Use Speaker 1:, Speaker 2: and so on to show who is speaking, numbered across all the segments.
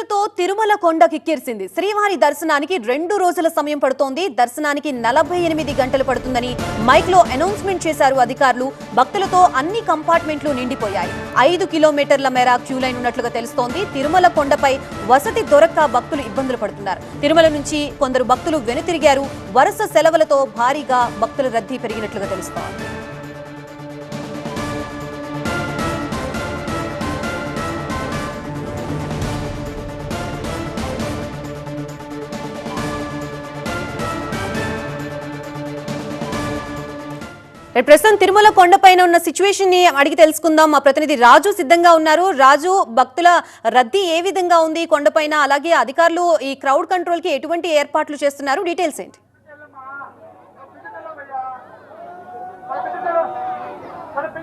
Speaker 1: భక్తులతో తిరుమల కొండ కిక్కిరిసింది. శ్రీవారి దర్శనానికి రెండు రోజుల సమయం పడుతోంది. దర్శనానికి నలభై ఎనిమిది గంటలు పడుతుందని మైక్లో అనౌన్స్మెంట్ చేశారు అధికారులు. భక్తులతో అన్ని కంపార్ట్మెంట్లు నిండిపోయాయి. ఐదు కిలోమీటర్ల మేర క్యూ లైన్ ఉన్నట్లుగా తెలుస్తోంది. తిరుమల కొండపై వసతి దొరక్క భక్తులు ఇబ్బందులు పడుతున్నారు. తిరుమల నుంచి కొందరు భక్తులు వెనుతిరిగారు. వరుస సెలవులతో భారీగా భక్తుల రద్దీ పెరిగినట్లుగా తెలుస్తోంది. ప్రస్తుతం తిరుమల కొండపైన ఉన్న సిచ్యువేషన్ని అడిగి తెలుసుకుందాం. మా ప్రతినిధి రాజు సిద్ధంగా ఉన్నారు. రాజు భక్తుల రద్దీ ఏ విధంగా ఉంది కొండపైన? అలాగే అధికారులు ఈ క్రౌడ్ కంట్రోల్కి ఎటువంటి ఏర్పాట్లు చేస్తున్నారు? డీటెయిల్స్ ఏంటి?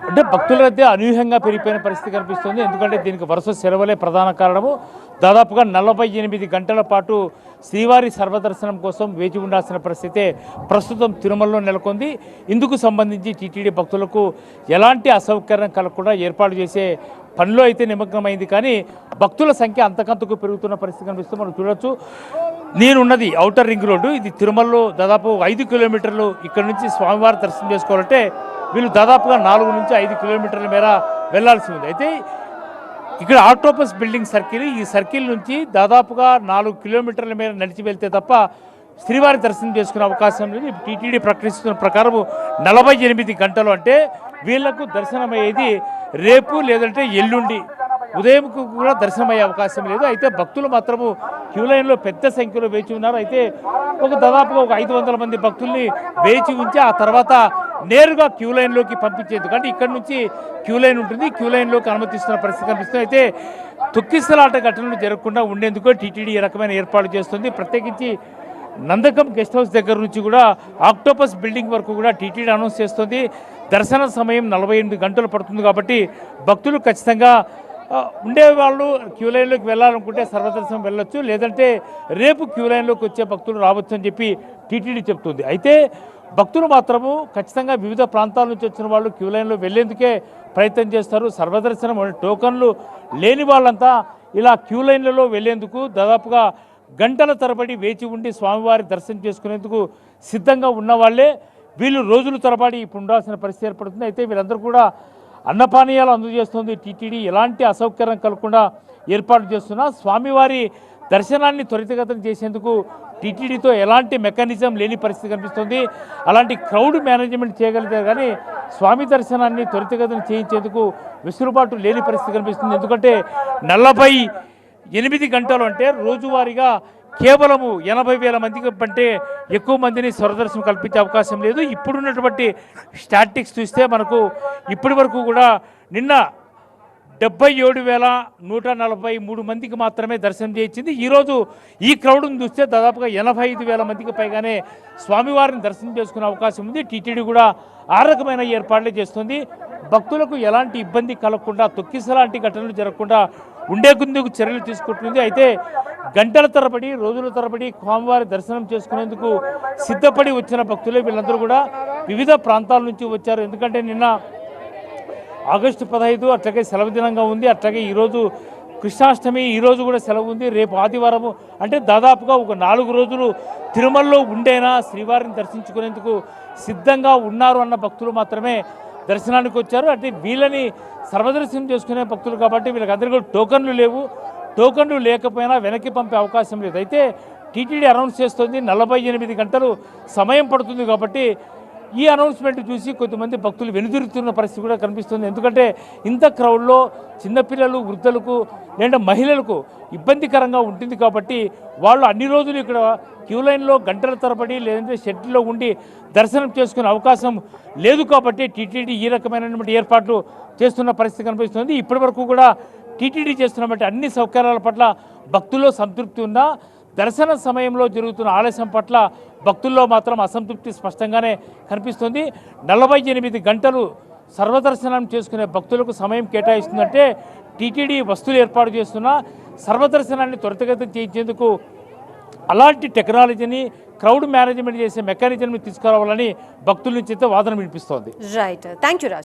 Speaker 2: అంటే భక్తుల రద్దీ అనూహ్యంగా పెరిగిపోయిన పరిస్థితి కనిపిస్తుంది. ఎందుకంటే దీనికి వరుస సెలవులే ప్రధాన కారణము. దాదాపుగా నలభై ఎనిమిది గంటల పాటు శ్రీవారి సర్వదర్శనం కోసం వేచి ఉండాల్సిన పరిస్థితే ప్రస్తుతం తిరుమలలో నెలకొంది. ఇందుకు సంబంధించి టీటీడీ భక్తులకు ఎలాంటి అసౌకర్యం కలగకుండా ఏర్పాటు చేసే పనిలో అయితే నిమగ్నమైంది. కానీ భక్తుల సంఖ్య అంతకంతకు పెరుగుతున్న పరిస్థితి కనిపిస్తుంది మనం చూడవచ్చు నేనున్నది ఔటర్ రింగ్ రోడ్డు. ఇది తిరుమలలో దాదాపు ఐదు కిలోమీటర్లు ఇక్కడ నుంచి స్వామివారి దర్శనం చేసుకోవాలంటే వీళ్ళు దాదాపుగా నాలుగు నుంచి ఐదు కిలోమీటర్ల మేర వెళ్ళాల్సి ఉంది. అయితే ఇక్కడ ఆక్టోపస్ బిల్డింగ్ సర్కిల్ ఈ సర్కిల్ నుంచి దాదాపుగా నాలుగు కిలోమీటర్ల మేర నడిచి వెళ్తే తప్ప శ్రీవారి దర్శనం చేసుకునే అవకాశం లేదు. టీటీడీ ప్రకటిస్తున్న ప్రకారం నలభై ఎనిమిది గంటలు అంటే వీళ్ళకు దర్శనం అయ్యేది రేపు లేదంటే ఎల్లుండి. ఉదయంకు కూడా దర్శనం అయ్యే అవకాశం లేదు. అయితే భక్తులు మాత్రము క్యూ లైన్లో పెద్ద సంఖ్యలో వేచి ఉన్నారు. అయితే ఒక దాదాపుగా ఒక ఐదు వందల మంది భక్తుల్ని వేచి ఉంచి ఆ తర్వాత నేరుగా క్యూ లైన్లోకి పంపించేందుకు. అంటే ఇక్కడ నుంచి క్యూ లైన్ ఉంటుంది క్యూ లైన్లోకి అనుమతిస్తున్న పరిస్థితి కనిపిస్తుంది. అయితే తొక్కిసలాట ఘటనలు జరగకుండా ఉండేందుకు టీటీడీ రకమైన ఏర్పాటు చేస్తుంది. ప్రత్యేకించి నందకం గెస్ట్ హౌస్ దగ్గర నుంచి కూడా ఆక్టోపస్ బిల్డింగ్ వరకు కూడా టీటీడీ అనౌన్స్ చేస్తుంది. దర్శన సమయం నలభై ఎనిమిది గంటలు పడుతుంది కాబట్టి భక్తులు ఖచ్చితంగా ఉండే వాళ్ళు క్యూ లైన్లోకి వెళ్ళాలనుకుంటే సర్వదర్శనం వెళ్ళొచ్చు లేదంటే రేపు క్యూ లైన్లోకి వచ్చే భక్తులు రావచ్చు అని చెప్పి టీటీడీ చెప్తుంది. అయితే భక్తులు మాత్రము ఖచ్చితంగా వివిధ ప్రాంతాల నుంచి వచ్చిన వాళ్ళు క్యూ లైన్లో వెళ్ళేందుకే ప్రయత్నం చేస్తారు. సర్వదర్శనం టోకన్లు లేని వాళ్ళంతా ఇలా క్యూ లైన్లలో వెళ్ళేందుకు దాదాపుగా గంటల తరబడి వేచి ఉండి స్వామివారి దర్శనం చేసుకునేందుకు సిద్ధంగా ఉన్న వాళ్ళే వీళ్ళు రోజుల తరబడి ఇప్పుడు ఉండాల్సిన పరిస్థితి ఏర్పడుతుంది. అయితే వీళ్ళందరూ కూడా అన్నపానీయాలు అందజేస్తుంది టీటీడీ. ఎలాంటి అసౌకర్యం కలగకుండా ఏర్పాటు చేస్తున్నా స్వామివారి దర్శనాన్ని త్వరితగతం చేసేందుకు టీటీడీతో ఎలాంటి మెకానిజం లేని పరిస్థితి కనిపిస్తుంది. అలాంటి క్రౌడ్ మేనేజ్మెంట్ చేయగలిగారు కానీ స్వామి దర్శనాన్ని త్వరితగతం చేయించేందుకు వెసులుబాటు లేని పరిస్థితి కనిపిస్తుంది. ఎందుకంటే నలభై ఎనిమిది గంటలు అంటే రోజువారీగా కేవలము ఎనభై వేల మందికి కంటే ఎక్కువ మందిని స్వరదర్శనం కల్పించే అవకాశం లేదు. ఇప్పుడున్నటువంటి స్టాటిక్స్ చూస్తే మనకు ఇప్పటి వరకు కూడా నిన్న డెబ్బై ఏడు వేల నూట నలభై మూడు మందికి మాత్రమే దర్శనం చేయించింది. ఈరోజు ఈ క్రౌడ్ను చూస్తే దాదాపుగా ఎనభై ఐదు వేల మందికి పైగానే స్వామివారిని దర్శనం చేసుకునే అవకాశం ఉంది. టీటీడీ కూడా ఆ రకమైన ఏర్పాట్లు చేస్తుంది. భక్తులకు ఎలాంటి ఇబ్బంది కలగకుండా తొక్కిసలాంటి ఘటనలు జరగకుండా ఉండే గుందుకు చర్యలు తీసుకుంటుంది. అయితే గంటల తరబడి రోజుల తరబడి స్వామివారి దర్శనం చేసుకునేందుకు సిద్ధపడి వచ్చిన భక్తులే వీళ్ళందరూ కూడా వివిధ ప్రాంతాల నుంచి వచ్చారు. ఎందుకంటే నిన్న ఆగస్టు పదహైదు అట్లాగే సెలవు దినంగా ఉంది. అట్లాగే ఈరోజు కృష్ణాష్టమి ఈరోజు కూడా సెలవు ఉంది. రేపు ఆదివారము అంటే దాదాపుగా ఒక నాలుగు రోజులు తిరుమలలో ఉండేనా శ్రీవారిని దర్శించుకునేందుకు సిద్ధంగా ఉన్నారు అన్న భక్తులు మాత్రమే దర్శనానికి వచ్చారు. అంటే వీళ్ళని సర్వదర్శనం చేసుకునే భక్తులు కాబట్టి వీళ్ళకందరికీ కూడా టోకన్లు లేవు. టోకన్లు లేకపోయినా వెనక్కి పంపే అవకాశం లేదు. అయితే టీటీడీ అనౌన్స్ చేస్తుంది. నలభై ఎనిమిది గంటలు సమయం పడుతుంది కాబట్టి ఈ అనౌన్స్మెంట్ చూసి కొంతమంది భక్తులు వెనుదిరుగుతున్న పరిస్థితి కూడా కనిపిస్తుంది. ఎందుకంటే ఇంత క్రౌడ్లో చిన్నపిల్లలు వృద్ధులకు లేదా మహిళలకు ఇబ్బందికరంగా ఉంటుంది కాబట్టి వాళ్ళు అన్ని రోజులు ఇక్కడ క్యూ లైన్లో గంటల తరబడి లేదంటే షెడ్లో ఉండి దర్శనం చేసుకునే అవకాశం లేదు కాబట్టి టీటీడీ ఈ రకమైనటువంటి ఏర్పాట్లు చేస్తున్న పరిస్థితి కనిపిస్తుంది. ఇప్పటివరకు కూడా టీటీడీ చేస్తున్నటువంటి అన్ని సౌకర్యాల పట్ల భక్తుల్లో సంతృప్తి ఉందా దర్శన సమయంలో జరుగుతున్న ఆలస్యం పట్ల భక్తుల్లో మాత్రం అసంతృప్తి స్పష్టంగానే కనిపిస్తుంది. నలభై ఎనిమిది గంటలు సర్వదర్శనం చేసుకునే భక్తులకు సమయం కేటాయిస్తుందంటే టీటీడీ వస్తువులు ఏర్పాటు చేస్తున్న సర్వదర్శనాన్ని త్వరితగతిని చేయించేందుకు అలాంటి టెక్నాలజీని క్రౌడ్ మేనేజ్మెంట్ చేసే మెకానిజంని తీసుకురావాలని భక్తుల నుంచి అయితే వాదన వినిపిస్తోంది.
Speaker 1: Right thank you